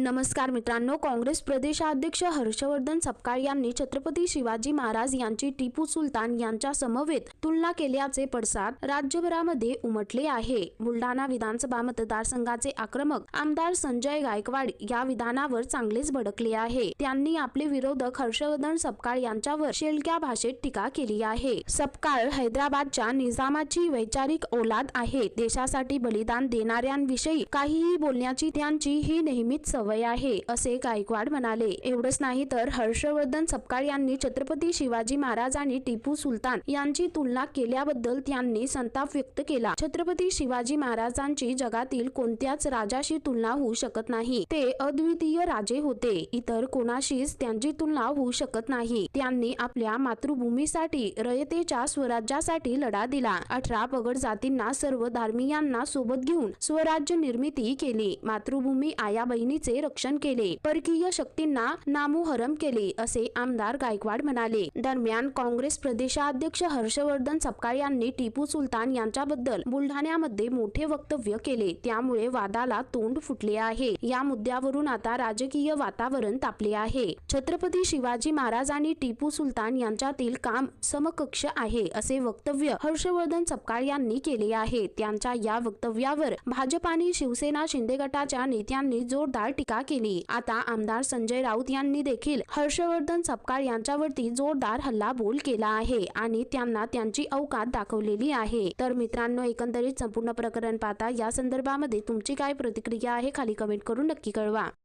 नमस्कार मित्रांनो काँग्रेस प्रदेशाध्यक्ष हर्षवर्धन सपकाळ यांनी छत्रपती शिवाजी महाराज यांची टिपू सुलतान यांच्या समवेत तुलना केल्याचे पडसाद राज्यभरामध्ये उमटले आहे. बुलढाणा विधानसभा मतदारसंघाचे आक्रमक आमदार संजय गायकवाड या विधानावर चांगलेच भडकले आहे. त्यांनी आपले विरोधक हर्षवर्धन सपकाळ यांच्यावर शेलक्या भाषेत टीका केली आहे. सपकाळ हैदराबादच्या निजामाची वैचारिक औलाद आहे. देशासाठी बलिदान देणाऱ्यांविषयी काहीही बोलण्याची त्यांची ही नेहमीच सवय आहे असे गायकवाड म्हणाले. एवढंच नाही तर हर्षवर्धन सपकाळ यांनी छत्रपती शिवाजी महाराज आणि टिपू सुलतान यांची तुलना केल्याबद्दल त्यांनी संताप व्यक्त केला. छत्रपती शिवाजी महाराजांची जगातील कोणत्याच राजाशी तुलना होऊ शकत नाही. ते अद्वितीय राजे होते. इतर कोणाशीच त्यांची तुलना होऊ शकत नाही. त्यांनी आपल्या मातृभूमीसाठी रयतेच्या स्वराज्यासाठी लढा दिला. अठरा पगड जातींना सर्व धार्मियांना सोबत घेऊन स्वराज्य निर्मिती केली. मातृभूमी आया बहिणीचे रक्षण केले. परकीय शक्तींना नामोहरम केले असे आमदार गायकवाड म्हणाले. दरम्यान काँग्रेस प्रदेशाध्यक्ष हर्षवर्धन सपकाळ यांनी टिपू सुलतान यांच्याबद्दल बुलढाण्यामध्ये मोठे वक्तव्य केले. त्यामुळे वादाला तोंड फुटले आहे. या मुद्द्यावरून आता राजकीय वातावरण तापले आहे. छत्रपती शिवाजी महाराज आणि टिपू सुलतान यांच्यातील काम समकक्ष आहे असे वक्तव्य हर्षवर्धन सपकाळ यांनी केले आहे. त्यांच्या या वक्तव्यावर भाजप आणि शिवसेना शिंदे गटाच्या नेत्यांनी जोरदार टीका केली. आता आमदार संजय राऊत यांनी देखील हर्षवर्धन सपकाळ यांच्यावरती जोरदार हल्लाबोल केला आहे आणि त्यांना त्यांची अवकात दाखवलेली आहे. तर मित्रांनो एकंदरीत संपूर्ण प्रकरण पाहता या संदर्भामध्ये तुमची काय प्रतिक्रिया आहे? खाली कमेंट करून नक्की कळवा.